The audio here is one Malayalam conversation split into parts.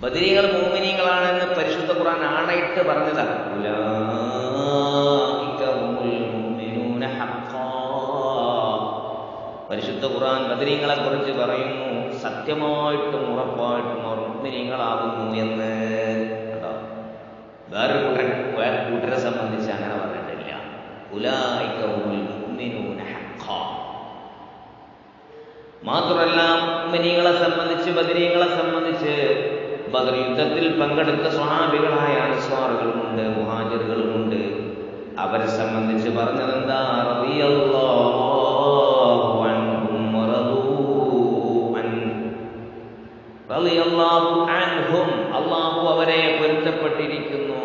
ബദരീങ്ങൾ മോമിനികളാണെന്ന് പരിശുദ്ധ ഖുർആൻ ആണയിട്ട് പറഞ്ഞതാണ്. പരിശുദ്ധ ഖുർആൻ ബദരീങ്ങളെ കുറിച്ച് പറയുന്നു സത്യമായിട്ടും ഉറപ്പായിട്ടും അവർ മുഅ്മിനീങ്ങളാകുന്നു എന്ന് വേറൊരു കൂട്ടർ വേറെ കൂട്ടരെ സംബന്ധിച്ച് അങ്ങനെ പറഞ്ഞിട്ടില്ല ഉലായിക ഹുമുൽ മുഅ്മിനൂന ഹഖ്ഖാ. മാത്രമല്ല മുഅ്മിനീങ്ങളെ സംബന്ധിച്ച് ബദരീങ്ങളെ സംബന്ധിച്ച് ബദർ യുദ്ധത്തിൽ പങ്കെടുത്ത സ്വഹാബികളായ അൻസ്വാറുകളുമുണ്ട് മുഹാജിറുകളുമുണ്ട്. അവരെ സംബന്ധിച്ച് പറഞ്ഞതെന്താ? അള്ളാഹു അവരെ പൊരുത്തപ്പെട്ടിരിക്കുന്നു.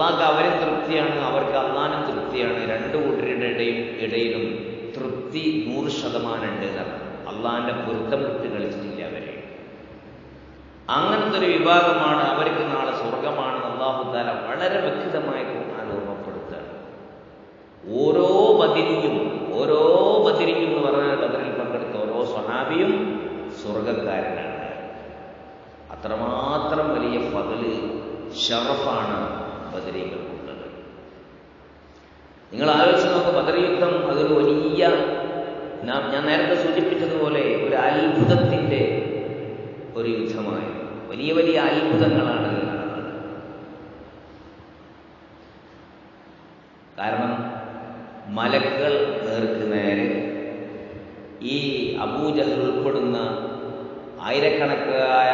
അള്ളാഹ്ക്ക് അവരും തൃപ്തിയാണ് അവർക്ക് അള്ളാനും തൃപ്തിയാണ്. രണ്ട് കൂട്ടരുടെ ഇടയും ഇടയിലും തൃപ്തി നൂറ് ശതമാനം ഉണ്ട് എന്നാണ് അള്ളാഹിന്റെ പൊരുത്തം വിട്ട് കളിച്ചിട്ടില്ല അവരെ. അങ്ങനത്തെ ഒരു വിഭാഗമാണ് അവർക്ക് നാളെ സ്വർഗമാണ് അള്ളാഹുദാല വളരെ വ്യക്തിതമായി ഖുർആൻ ഓർമ്മപ്പെടുത്തുകയാണ്. ഓരോ ബദിരിയും ഓരോ ബദിരിയും എന്ന് പറഞ്ഞാൽ ബദറിൽ പങ്കെടുത്ത ഓരോ സ്വഹാബിയും സ്വർഗക്കാരനാണ് അത്രമാത്രം വലിയ ഫതിൽ ഷറഫാണ് ബദരീകൾക്കുള്ളത് നിങ്ങൾ ആലോചിച്ച് നോക്കുക ബദർ യുദ്ധം അതൊരു വലിയ ഞാൻ നേരത്തെ സൂചിപ്പിച്ചതുപോലെ ഒരു അത്ഭുതത്തിന്റെ ഒരു യുദ്ധമായി വലിയ വലിയ അത്ഭുതങ്ങളാണ് നടന്നത്. കാരണം മലക്കുകൾ നേർക്ക് നേരെ ഈ അബൂജഹൽ ഉൾപ്പെടുന്ന ആയിരക്കണക്കായ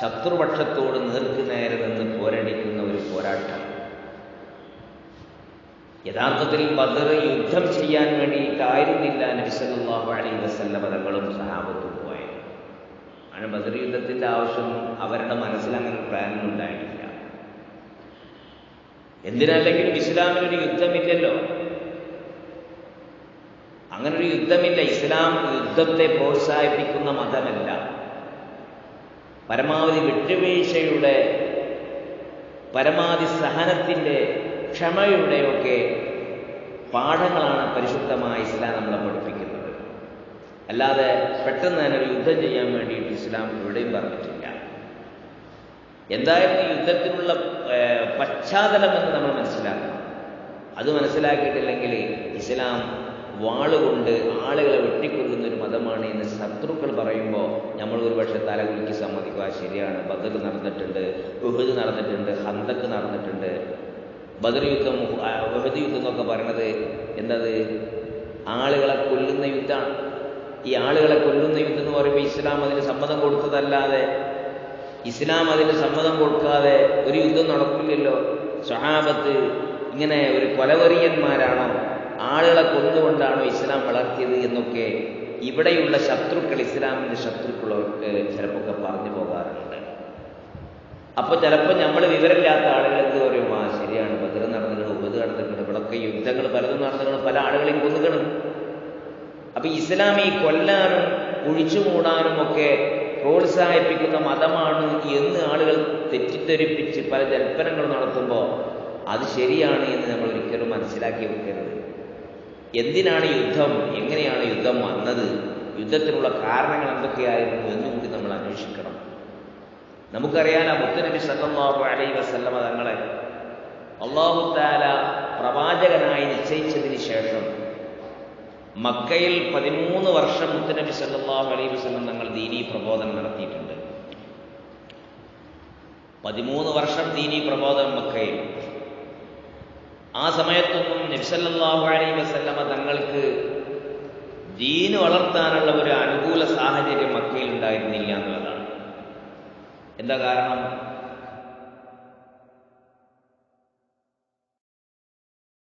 ശത്രുപക്ഷത്തോട് നേർക്ക് നേരെ നിന്ന് പോരടിക്കുന്ന ഒരു പോരാട്ടം യഥാർത്ഥത്തിൽ ബദർ യുദ്ധം ചെയ്യാൻ വേണ്ടിയിട്ടായിരുന്നില്ല നബിസല്ലാഹു അലൈ വസല്ല പദങ്ങളും സഹാബത്തും പോയത്. അങ്ങനെ ബദർ യുദ്ധത്തിന്റെ ആവശ്യം അവരുടെ മനസ്സിൽ അങ്ങനെ പ്ലാനൊന്നും ഉണ്ടായിട്ടില്ല. എന്തിനല്ലെങ്കിലും ഇസ്ലാമിനൊരു യുദ്ധമില്ലല്ലോ. അങ്ങനൊരു യുദ്ധമില്ല. ഇസ്ലാം യുദ്ധത്തെ പ്രോത്സാഹിപ്പിക്കുന്ന മതമല്ല. പരമാവധി വിട്ടുവീഴ്ചയുടെ പരമാവധി സഹനത്തിന്റെ ക്ഷമയുടെയൊക്കെ പാഠങ്ങളാണ് പരിശുദ്ധമായ ഇസ്ലാം നമ്മളെ പഠിപ്പിക്കുന്നത്. അല്ലാതെ പെട്ടെന്ന് തന്നെ ഒരു യുദ്ധം ചെയ്യാൻ വേണ്ടിയിട്ട് ഇസ്ലാം ഇവിടെയും പറഞ്ഞിട്ടില്ല. എന്തായാലും യുദ്ധത്തിനുള്ള പശ്ചാത്തലം പശ്ചാത്തലമെന്ന് നമ്മൾ മനസ്സിലാക്കണം. അത് മനസ്സിലാക്കിയിട്ടില്ലെങ്കിൽ ഇസ്ലാം വാളുകൊണ്ട് ആളുകളെ വെട്ടിക്കൊല്ലുന്ന ഒരു മതമാണ് എന്ന് ശത്രുക്കൾ പറയുമ്പോൾ നമ്മൾ ഒരുപക്ഷെ തലകുലിക്ക് സമ്മതിക്കുക ശരിയാണ്. ബദർ നടന്നിട്ടുണ്ട് ഉഹദ് നടന്നിട്ടുണ്ട് ഹന്തക്ക് നടന്നിട്ടുണ്ട്. ബദർ യുദ്ധം ഉഹദ് യുദ്ധം എന്നൊക്കെ പറയണത് എന്തത്? ആളുകളെ കൊല്ലുന്ന യുദ്ധമാണ്. ഈ ആളുകളെ കൊല്ലുന്ന യുദ്ധം എന്ന് പറയുമ്പോൾ ഇസ്ലാം അതിന് സമ്മതം കൊടുത്തതല്ലാതെ ഇസ്ലാം അതിന് സമ്മതം കൊടുക്കാതെ ഒരു യുദ്ധം നടക്കില്ലല്ലോ. സ്വഹാബത്ത് ഇങ്ങനെ ഒരു കൊലവെറിയന്മാരാണോ? ആളുകളെ കൊന്നുകൊണ്ടാണോ ഇസ്ലാം വളർത്തിയത് എന്നൊക്കെ ഇവിടെയുള്ള ശത്രുക്കൾ ഇസ്ലാമിന്റെ ശത്രുക്കളൊക്കെ ചിലപ്പോൾ പറഞ്ഞു പോകാറുണ്ട്. അപ്പോൾ ചിലപ്പോൾ നമ്മൾ വിവരമില്ലാത്ത ആളുകൾ എന്ത് പറയും? ആ ശരിയാണ് നടന്നിട്ടുണ്ട്. ഇവിടൊക്കെ യുദ്ധങ്ങൾ പലതും നടന്നിട്ടുണ്ട് പല ആളുകളെയും കൊന്നുകണം അപ്പൊ ഇസ്ലാം ഈ കൊല്ലാനും കുഴിച്ചു മൂടാനും ഒക്കെ പ്രോത്സാഹിപ്പിക്കുന്ന മതമാണ് എന്ന് ആളുകൾ തെറ്റിദ്ധരിപ്പിച്ച് പല ജൽപ്പനങ്ങൾ നടത്തുമ്പോൾ അത് ശരിയാണ് എന്ന് നമ്മൾ ഒരിക്കലും മനസ്സിലാക്കി വെക്കരുത്. എന്തിനാണ് യുദ്ധം? എങ്ങനെയാണ് യുദ്ധം വന്നത്? യുദ്ധത്തിനുള്ള കാരണങ്ങൾ എന്തൊക്കെയായിരുന്നു എന്നും കൂടി നമ്മൾ അന്വേഷിക്കണം. നമുക്കറിയാൻ മുത്തനബി സല്ലാഹു അലൈ വസല്ലമ തങ്ങളെ അള്ളാഹു താല പ്രവാചകനായി നിശ്ചയിച്ചതിന് ശേഷം മക്കയിൽ പതിമൂന്ന് വർഷം മുത്തനബി സല്ലാഹു അലൈഹി വസ്ലം തങ്ങൾ ദീനി പ്രബോധനം നടത്തിയിട്ടുണ്ട്. പതിമൂന്ന് വർഷം ദീനി പ്രബോധനം മക്കയിൽ. ആ സമയത്തൊന്നും നബിസല്ലാഹു അലൈഹി വസല്ലമ തങ്ങൾക്ക് ദീന് വളർത്താനുള്ള ഒരു അനുകൂല സാഹചര്യം മക്കയിൽ ഉണ്ടായിരുന്നില്ല എന്നുള്ളതാണ്. എന്താ കാരണം?